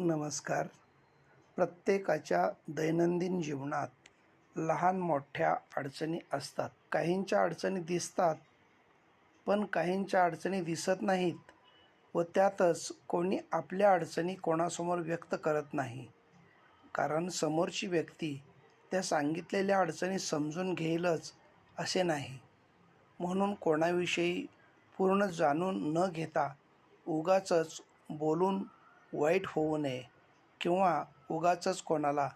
नमस्कार. प्रत्येकाच्या दैनंदिन जीवनात लहान मोठ्या अडचणी असतात. काहींच्या अडचणी दिसतात पण काहींच्या अडचणी दिसत नाहीत व त्यातच कोणी आपल्या अडचणी कोणासमोर व्यक्त करत नाही. कारण समोरची व्यक्ती त्या सांगितलेल्या अडचणी समजून घेईलच असे नाही. म्हणून कोणाविषयी पूर्ण जाणून न घेता उगाचच बोलून वाईट होऊ नये किंवा उगाचच कोणाला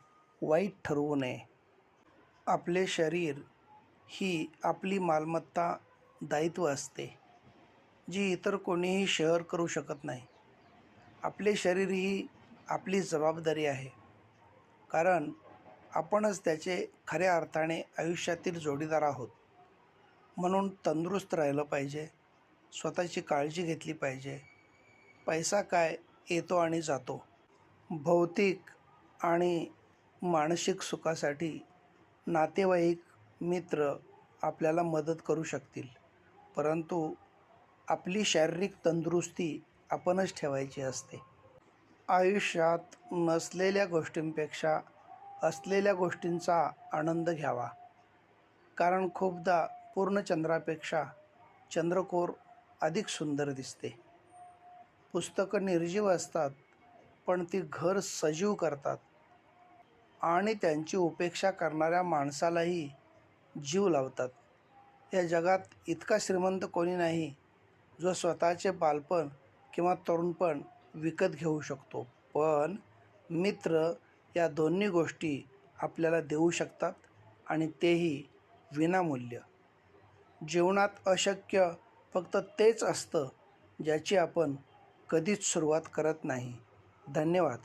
वाईट ठरवू नये. आपले शरीर ही आपली मालमत्ता दायित्व असते जी इतर कोणीही शेअर करू शकत नाही. आपले शरीर ही आपली जबाबदारी आहे कारण आपणच त्याचे खऱ्या अर्थाने आयुष्यातील जोडीदार आहोत. म्हणून तंदुरुस्त राहिलं पाहिजे स्वतःची काळजी घेतली पाहिजे. पैसा काय येतो आणि जातो. भौतिक आणि मानसिक सुखासाठी नातेवाईक मित्र आपल्याला मदत करू शकतील. परंतु आपली शारीरिक तंदुरुस्ती आपणच ठेवायची असते. आयुष्यात नसलेल्या गोष्टींपेक्षा असलेल्या गोष्टींचा आनंद घ्यावा. कारण खूपदा पूर्ण चंद्रापेक्षा चंद्रकोर अधिक सुंदर दिसते. पुस्तकं निर्जीव असतात पण ती घर सजीव करतात आणि त्यांची उपेक्षा करणाऱ्या माणसालाही जीव लावतात. या जगात इतका श्रीमंत कोणी नाही जो स्वतःचे बालपण किंवा तरुणपण विकत घेऊ शकतो. पण मित्र या दोन्ही गोष्टी आपल्याला देऊ शकतात आणि तेही विनामूल्य. जीवनात अशक्य फक्त तेच असतं ज्याची आपण कधीच सुरुवात करत नाही. धन्यवाद.